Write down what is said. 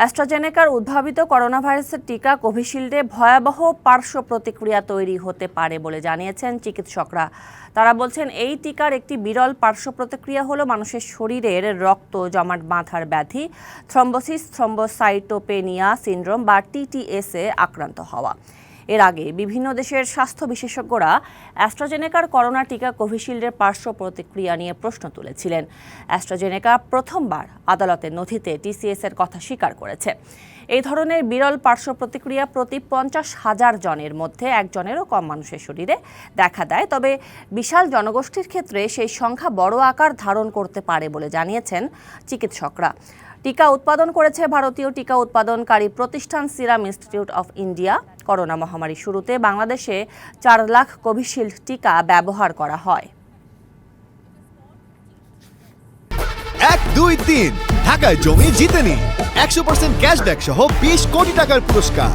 অ্যাস্ট্রাজেনেকার উদ্ভাবিত করোনা ভাইরাসের টিকা কোভিশিল্ডে ভয়াবহ পার্শ্ব প্রতিক্রিয়া তৈরি হতে পারে বলে জানিয়েছেন চিকিৎসকরা। তারা বলছেন, এই টিকার একটি বিরল পার্শ্ব প্রতিক্রিয়া হলো মানুষের শরীরের রক্ত জমাট বাঁধার ব্যাধি, থ্রম্বোসিস, থ্রম্বোসাইটোপেনিয়া সিন্ড্রোম বা টিটিএসে আক্রান্ত হওয়া। এর আগে বিভিন্ন দেশের স্বাস্থ্য বিশেষজ্ঞরা অ্যাস্ট্রাজেনেকার করোনা টিকা কোভিশিল্ডের পার্শ্ব প্রতিক্রিয়া নিয়ে প্রশ্ন তুলেছিলেন। অ্যাস্ট্রাজেনেকা প্রথমবার আদালতের নথিতে টিসিএস এর কথা স্বীকার করেছে। এই ধরনের বিরল পার্শ্ব প্রতিক্রিয়া প্রতি পঞ্চাশ হাজার জনের মধ্যে একজনেরও কম মানুষের শরীরে দেখা দেয়। তবে বিশাল জনগোষ্ঠীর ক্ষেত্রে সেই সংখ্যা বড় আকার ধারণ করতে পারে বলে জানিয়েছেন চিকিৎসকরা। টিকা উৎপাদন করেছে ভারতীয় টিকা উৎপাদনকারী প্রতিষ্ঠান serum institute of India. Corona মহামারী শুরুতে বাংলাদেশে চার লাখ কোভিশিল্ড টিকা ব্যবহার করা হয়। এক, দুই, তিন। ঢাকায় জমি জিতেনি একশো পার্সেন্ট ক্যাশব্যাক সহ বিশ কোটি টাকার পুরস্কার।